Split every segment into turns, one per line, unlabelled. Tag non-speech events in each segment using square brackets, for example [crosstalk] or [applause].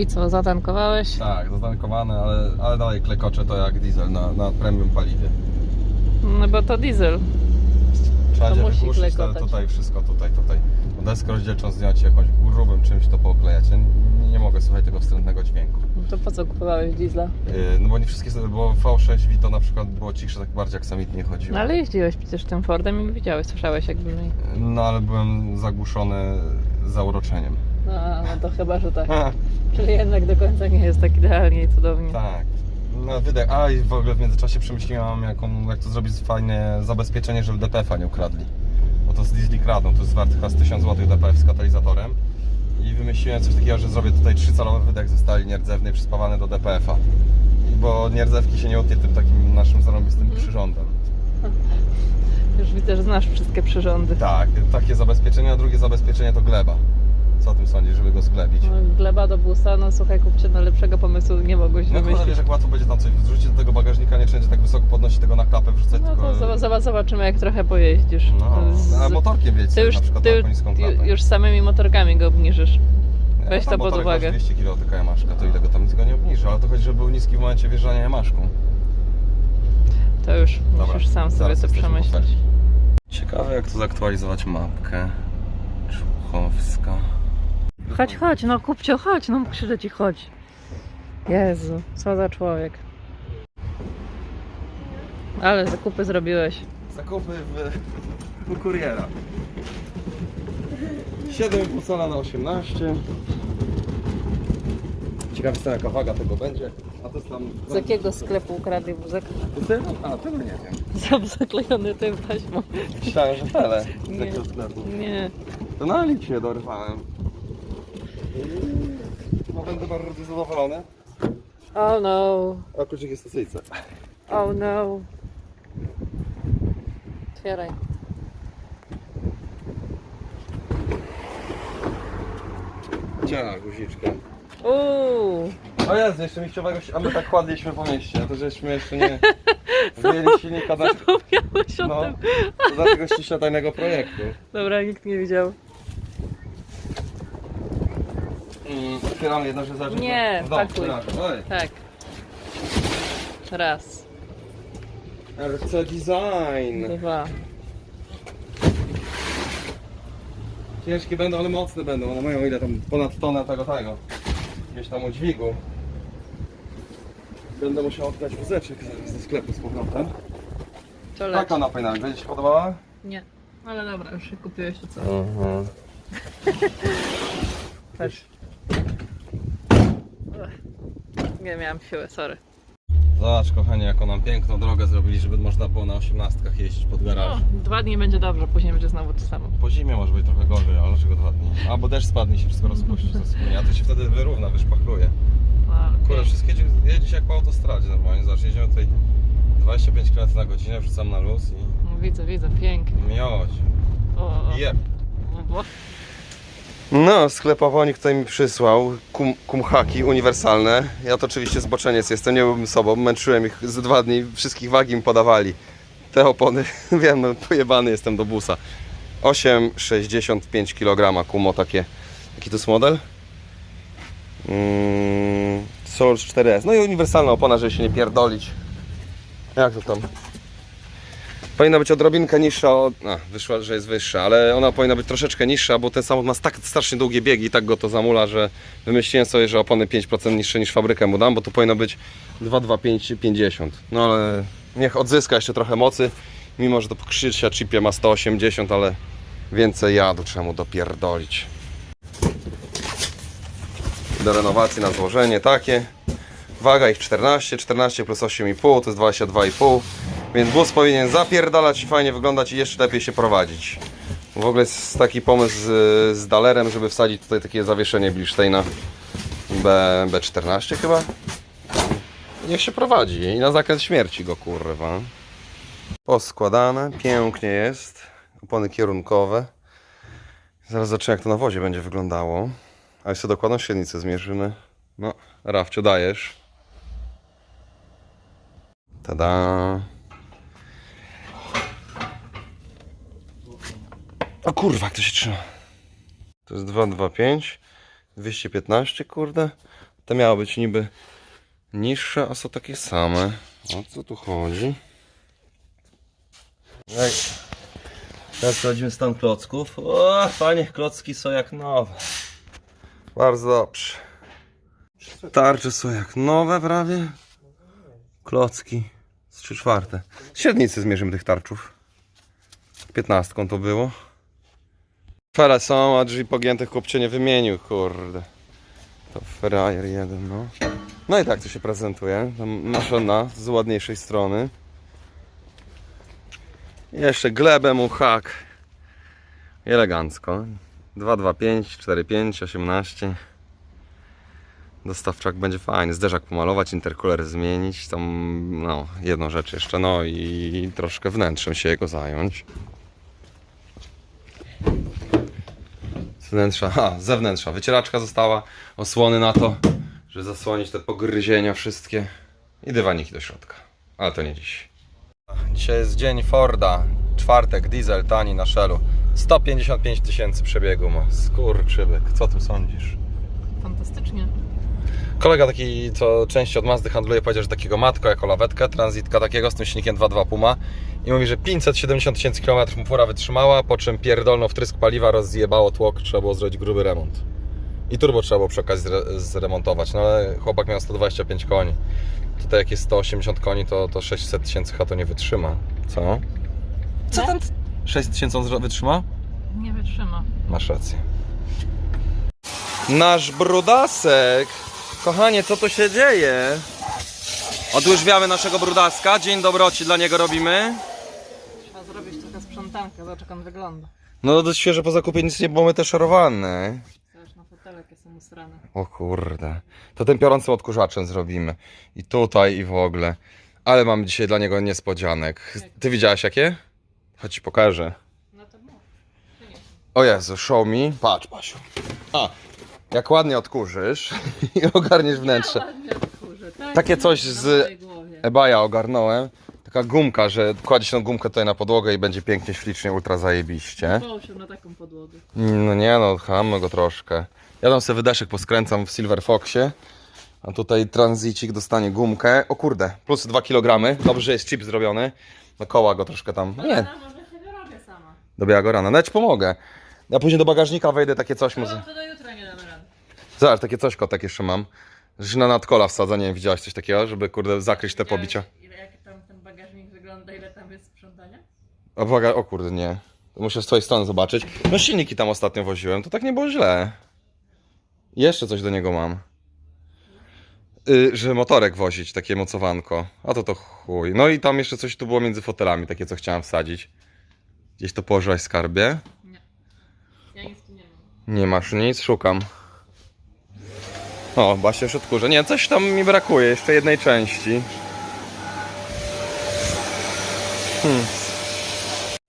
I co, zatankowałeś?
Tak, zatankowane, ale, ale dalej klekocze to jak diesel na, na premium paliwie.
No bo to diesel.
Trzeba
To musi
wygłuszyć, ale
klekotać.
tutaj wszystko, tutaj, tutaj. Deskę rozdzielczą zdjąć jakąś grubym czymś to pooklejać. Ja nie, nie mogę słuchać tego wstrętnego dźwięku.
No to po co kupowałeś diesla?
Yy, no bo nie wszystkie, bo V6 Vito na przykład było cichsze, tak bardziej aksamitnie chodziło.
No ale jeździłeś przecież tym Fordem i widziałeś, słyszałeś jakby mi.
No ale byłem zagłuszony zauroczeniem.
No, no to chyba, że tak. Czyli jednak do końca nie jest tak idealnie i cudownie.
tak. No wydech. A i w ogóle w międzyczasie przemyśliłam, jaką, jak to zrobić fajne zabezpieczenie, żeby DPF-a nie ukradli. Bo to z diesli kradną, to jest wart chyba z 1000 zł DPF z katalizatorem. I wymyśliłem coś takiego, że zrobię tutaj trzycalowy wydech ze stali nierdzewnej przyspawany do DPF-a. I Bo nierdzewki się nie utnie tym takim naszym zarąbistym
Mhm.
przyrządem. [laughs]
Już widzę, że znasz wszystkie przyrządy.
Tak, takie zabezpieczenie, a drugie zabezpieczenie to gleba. Co o tym sądzisz, żeby go zglebić?
No, Gleba do busa, no słuchaj, kupcie, no lepszego pomysłu nie mogłeś
No kurde,
wymyślić.
wiesz jak łatwo będzie tam coś wrzucić do tego bagażnika, nie wszędzie tak wysoko podnosić tego na klapę, wrzucać
No
tylko...
to zob- zob- zobaczymy, jak trochę pojeździsz.
No,
Z-
a motorkiem wiedź
Ty już,
na przykład
ty ju-
klapę.
już samymi motorkami go obniżysz.
Nie,
weź
tam
to pod
motorek
uwagę.
waży 200 kg tylko Yamaszka, to ile go tam nic go nie obniży, ale to chodzi, żeby był niski w momencie wjeżdżania Yamaszką.
To już musisz sam sobie
zaraz
to
jesteśmy
przemyśleć.
Ciekawe jak tu zaktualizować mapkę. Człuchowska.
Chodź, chodź, no kupcio, chodź, no krzyczę ci, chodź. Jezu, co za człowiek. Ale zakupy zrobiłeś.
Zakupy w... u kuriera. 7,5 cala na 18. Ciekaw jestem jaka waga tego będzie. A to jest tam...
Z jakiego sklepu ukradli wózek?
A, tego nie wiem. [laughs]
Sam zaklejony tym taśmą.
Myślałem, że tele z
Nie.
jakiego sklepu.
Nie.
To na Elipsie dorwałem. No będę bardzo zadowolony.
Oh no,
A kluczyk jest w stacyjce.
oh no. Otwieraj.
Ciała, guziczkę.
Uuu,
O Jezu, jeszcze miściowego, a my tak kładliśmy po mieście, a to żeśmy jeszcze nie [laughs] wyjęli silnika
zapomniałeś o
no,
tym.
naszego ściśle tajnego projektu.
Dobra, nikt nie widział.
Mm, otwieramy jedno, że zacznie.
Nie,
w domu,
pakuj.
otwieramy. Oj,
Tak. Raz,
RC Design.
dwa.
Ciężkie będą, ale mocne będą. One mają ile tam? Ponad tonę tego tego. Gdzieś tam udźwigu. Będę musiał oddać wózeczek do sklepu z powrotem.
To leci.
Taka na pojnami, będzie się podobała?
Nie. Ale dobra, już się kupiłeś to co?
Mhm.
Patrz. Nie miałam siły, sorry.
Zobacz kochanie, jaką nam piękną drogę zrobili, żeby można było na osiemnastkach jeździć pod
No,
garaż.
dwa dni będzie dobrze, później będzie znowu to samo.
Po zimie może być trochę gorzej, ale dlaczego dwa dni? Albo deszcz spadnie się wszystko rozpuści, wspólnie, a to się wtedy wyrówna, wyszpachluje.
No,
Kurde, wszystkie jedzie, jedzie się jak po autostradzie normalnie, zobacz, jedziemy tutaj 25 km na godzinę, wrzucam na luz i
No, widzę, widzę, pięknie.
miłość.
O, o,
Jep.
o,
No, sklepowonik tutaj mi przysłał kum, kumhaki uniwersalne. Ja to oczywiście zboczeniec jestem, nie byłbym sobą. Męczyłem ich z dwa dni, wszystkich wagi mi podawali. Te opony, [laughs] wiem, no, pojebany jestem do busa. 8,65 kg kumo takie. Jaki to jest model? Mm, Solar 4S. No i uniwersalna opona, żeby się nie pierdolić. Jak to tam? Powinna być odrobinkę niższa od... A, wyszła, że jest wyższa, ale ona powinna być troszeczkę niższa, bo ten samochód ma tak strasznie długie biegi i tak go to zamula, że wymyśliłem sobie, że opony 5% niższe niż fabrykę mu dam, bo to powinno być 225-50. No ale niech odzyska jeszcze trochę mocy, mimo że to krzycia chipie ma 180, ale więcej jadu trzeba mu dopierdolić. Do renowacji na złożenie takie. Waga ich 14, 14 plus 8,5 to jest 22,5. Więc bus powinien zapierdalać i fajnie wyglądać i jeszcze lepiej się prowadzić. W ogóle jest taki pomysł z, z dalerem, żeby wsadzić tutaj takie zawieszenie Bilsteina B, B14 chyba. Niech się prowadzi i na zakręt śmierci go kurwa. Poskładane, pięknie jest. Opony kierunkowe. Zaraz zobaczymy jak to na wozie będzie wyglądało. A jeszcze dokładną średnicę zmierzymy. No, Rafcio dajesz. Tada. O kurwa, jak to się trzyma. To jest 225, 215, kurde. Te miały być niby niższe, a są takie same. O co tu chodzi? Jak... Teraz sprawdzimy stan klocków. O, panie, klocki są jak nowe. Bardzo dobrze. Tarcze są jak nowe prawie. Klocki z 3 czwarte. Średnicy zmierzymy tych tarczów. 15 to było. Fele są, a drzwi pogiętych kupcie nie wymienił, kurde. To frajer jeden, no. No i tak to się prezentuje. Tam Maszyna z ładniejszej strony. Jeszcze glebę mu hak. Elegancko. 225, 45, 18. Dostawczak będzie fajny. Zderzak pomalować, interkuler zmienić. Tam, no, jedną rzecz jeszcze, no i troszkę wnętrzem się jego zająć. Z wnętrza, a, z zewnętrza. Wycieraczka została, osłony na to, żeby zasłonić te pogryzienia wszystkie. I dywaniki do środka. Ale to nie dziś. Dzisiaj jest dzień Forda. Czwartek, diesel, tani na Shellu. 155 tysięcy przebiegu ma. Skurczybyk. Co tym sądzisz?
Fantastycznie.
Kolega taki, co częściej od Mazdy handluje, powiedział, że takiego matko jako lawetkę, transitka takiego z tym silnikiem 2.2 Puma i mówi, że 570 tysięcy kilometrów mu fura wytrzymała, po czym pierdolno wtrysk paliwa, rozjebało tłok, trzeba było zrobić gruby remont. I turbo trzeba było przy okazji zre- zremontować, no ale chłopak miał 125 koni. Tutaj jak jest 180 koni, to, to 600 tysięcy chyba to nie wytrzyma. Co? Co tam? 6 tysięcy on wytrzyma?
Nie wytrzyma.
Masz rację. Nasz brudasek! Kochanie, co tu się dzieje? Odłyżwiamy naszego brudaska. Dzień dobroci dla niego robimy.
Trzeba zrobić trochę sprzątankę, zobacz jak on wygląda.
No dość świeże po zakupie nic nie było my też szorowane.
Zobacz na fotelek, jakie są usrane.
O kurde. To tym piorącym odkurzaczem zrobimy. I tutaj i w ogóle. Ale mam dzisiaj dla niego niespodzianek. Ty widziałaś jakie? Chodź ci pokażę.
No to mów.
O Jezu, show me. Patrz, Basiu. A, jak ładnie odkurzysz i ogarniesz wnętrze.
Ładnie odkurzę, tak?
Takie coś
Na
z-
mojej głowie.
Ebaja ogarnąłem. Taka gumka, że kładzie się tą gumkę tutaj na podłogę i będzie pięknie, ślicznie, ultra zajebiście.
Bał się na taką podłogę.
No nie no, chamy go troszkę. Ja tam sobie wydeszek poskręcam w Silver Foxie. A tutaj tranzicik dostanie gumkę. O kurde, plus 2 kg. Dobrze, że jest chip zrobiony. No koła go troszkę tam. No nie,
Ja może się wyrobię sama.
do białego rana. Nawet ci pomogę. Ja później do bagażnika wejdę, takie coś
No to do jutra nie.
Zobacz, takie coś kotek jeszcze mam. Że na nadkola wsadza, nie wiem, widziałeś coś takiego, żeby kurde zakryć te pobicia.
Ile, jak tam ten bagażnik wygląda, ile tam jest sprzątania?
A uwaga, o kurde, nie. To Muszę z twojej strony zobaczyć. No silniki tam ostatnio woziłem, to tak nie było źle. Jeszcze coś do niego mam. Y, że motorek wozić, takie mocowanko. A to to chuj. No i tam jeszcze coś tu było między fotelami, takie co chciałem wsadzić. Gdzieś to położyłaś w skarbie?
Nie. Ja nic tu nie mam.
Nie masz nic, szukam. O, Basia już odkurze. Nie, coś tam mi brakuje, jeszcze jednej części. Hmm.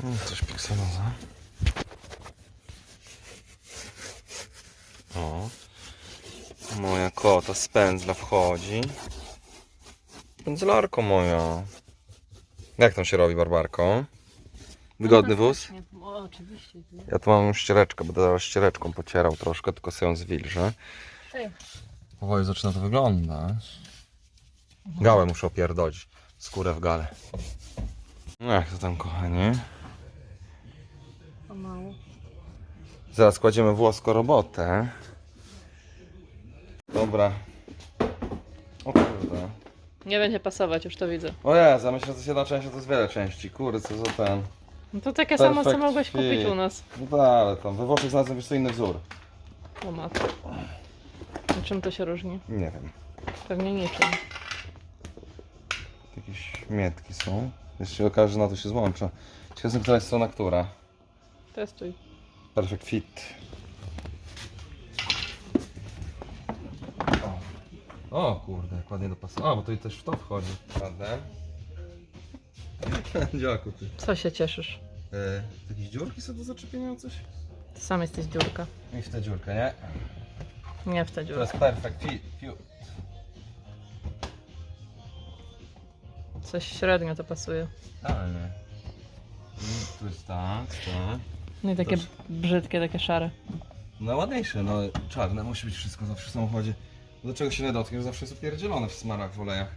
Hmm, Coś pikseloza. O. Moja kota z pędzla wchodzi. Pędzlarko moja. Jak tam się robi, Barbarko? Wygodny wóz?
O, oczywiście.
Ja tu mam ściereczkę, będę zaraz ściereczką pocierał troszkę, tylko sobie ją zwilżę.
Ej.
Powoli zaczyna to wyglądać. Gałę muszę opierdolić. Skórę w gale. No jak to tam, kochanie?
Pomału.
Zaraz kładziemy włoską robotę. Dobra. O kurde.
Nie będzie pasować, już to widzę.
O Jezu, myślę, że to jest jedna część, a to jest wiele części. Kurde, co za ten.
No to takie samo, co
Perfect
mogłeś kupić u nas.
No tak, ale tam we Włoszech znalazłem jeszcze inny wzór.
O matko. A czym to się różni?
Nie wiem.
Pewnie niczym.
Jakieś mietki są. Jeśli się okaże, że na to się złącza. Ciekawe, jestem, która jest strona która.
Testuj.
Perfect fit. O, o kurde, jak ładnie dopasował. A, bo to i też w to wchodzi. Ładne. [laughs] Dziaku ty.
Co się cieszysz?
E, jakieś dziurki są do zaczepienia coś?
Ty sam jesteś dziurka.
I w tę dziurkę, nie?
Nie w tę
To jest perfect fit. Fiu.
Coś średnio to pasuje.
Idealnie. I tu jest tak, tak.
No i takie brzydkie, takie szare.
No ładniejsze, no czarne musi być wszystko zawsze w samochodzie. Do czego się nie dotkniesz, zawsze jest upierdzielone w smarach, w olejach.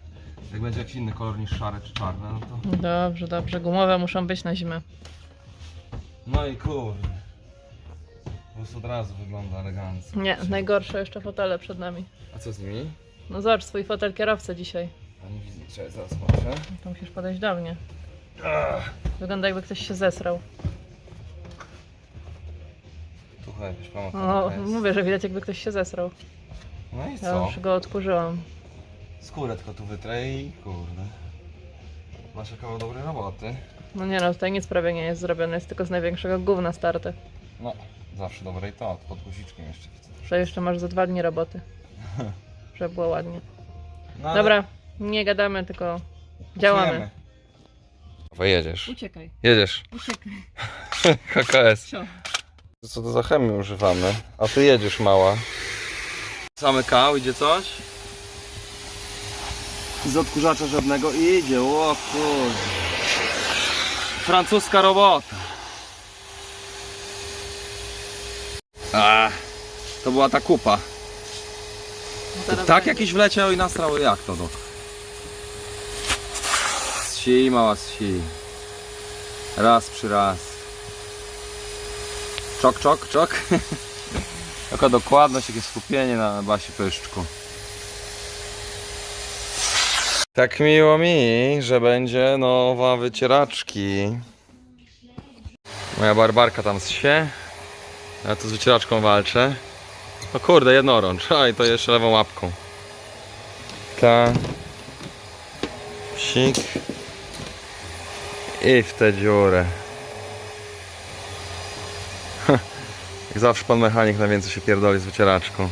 Jak będzie jakiś inny kolor niż szare czy czarne, no to...
Dobrze, dobrze. Gumowe muszą być na zimę.
No i kurde. Od razu wygląda elegancko.
Nie, najgorsze jeszcze fotele przed nami.
A co z nimi?
No zobacz, swój fotel kierowcy dzisiaj.
A nie widzę, czekaj, zaraz patrzę.
To musisz podejść do mnie.
Ach,
Wygląda jakby ktoś się zesrał.
tu chyba jakaś pomoc
O,
jest.
mówię, że widać jakby ktoś się zesrał.
No i
Ja
co?
już go odkurzyłam.
Skórę tylko tu wytrę i kurde. Masz kawał dobrej roboty.
No nie no, tutaj nic prawie nie jest zrobione, jest tylko z największego gówna starte.
No, zawsze dobrej to, pod guziczkiem jeszcze widzę.
Że jeszcze masz za dwa dni roboty. [laughs] Żeby było ładnie.
No, ale
Dobra, nie gadamy, tylko działamy.
czujemy. Wyjedziesz.
Uciekaj,
Jedziesz.
uciekaj. [laughs]
KKS.
Co?
Co to za chemię używamy? A ty jedziesz mała. Zamykał, idzie coś? Z odkurzacza żadnego idzie, o kurde. Francuska robota. A, to była ta kupa.
No
Tak
będzie.
jakiś wleciał i nastrał, jak to no? Ssi, mała ssi. Raz przy raz. Czok, czok, czok. [laughs] Jaka dokładność, jakie skupienie na Basi Pyszczku. Tak miło mi, że będzie nowa wycieraczki. Moja barbarka tam zsie. Ja tu z wycieraczką walczę. O kurde, jednorącz. A i to jeszcze lewą łapką. Ta. Psik. I w tę dziurę. Jak zawsze pan mechanik na więcej się pierdoli z wycieraczką.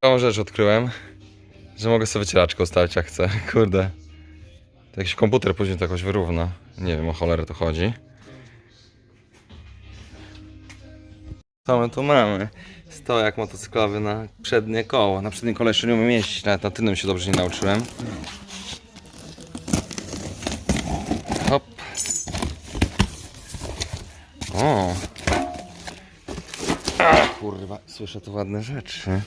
Taką rzecz odkryłem, że mogę sobie wycieraczkę ustawić jak chcę. Kurde. To jakiś komputer później to jakoś wyrówna. Nie wiem o cholerę to chodzi. Co my tu mamy? Stojak motocyklowy na przednie koło. Na przednie koło jeszcze nie umiem jeździć, nawet na tylnym się dobrze nie nauczyłem. Hop. O. Kurwa, słyszę tu ładne rzeczy.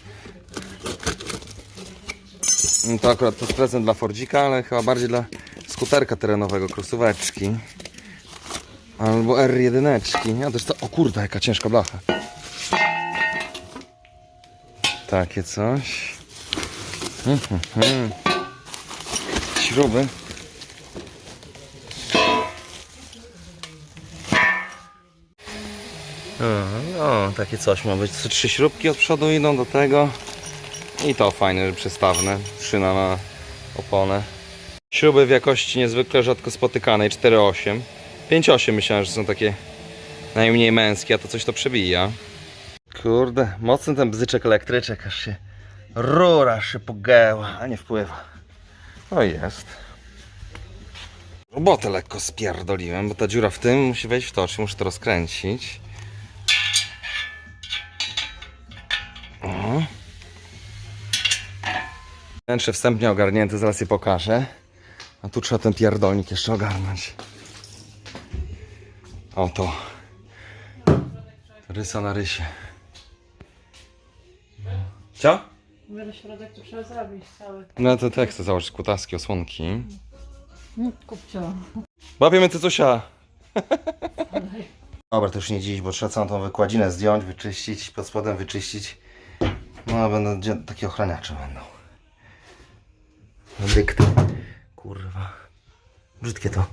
No To akurat to jest prezent dla Fordzika, ale chyba bardziej dla skuterka terenowego, krosóweczki. Albo R1. A też to, o kurde, jaka ciężka blacha. Takie coś. Mhm, mhm. Śruby. O, o, takie coś ma być. Trzy- śrubki od przodu idą do tego. I to fajne, że przystawne. Szyna na oponę. Śruby w jakości niezwykle rzadko spotykanej 4,8. 5,8 myślałem, że są takie najmniej męskie, a to coś to przebija. Kurde, mocny ten bzyczek elektryczek, aż się rura się pogeła, a nie wpływa. O jest. Robotę lekko spierdoliłem, bo ta dziura w tym musi wejść w to, czyli muszę to rozkręcić. O. Wnętrze wstępnie ogarnięte, zaraz je pokażę. A tu trzeba ten pierdolnik jeszcze ogarnąć. Oto. Rysa na rysie. Co?
Mówię, środek to trzeba zrobić cały.
No to tak chcę założyć kutaski, osłonki.
Kupcio.
Łapiemy cycusia. [laughs] Dobra, to już nie dziś, bo trzeba całą tą wykładzinę zdjąć, wyczyścić, pod spodem wyczyścić. No, a będą dzie- takie ochraniacze będą. Dykty. Kurwa. Brzydkie to.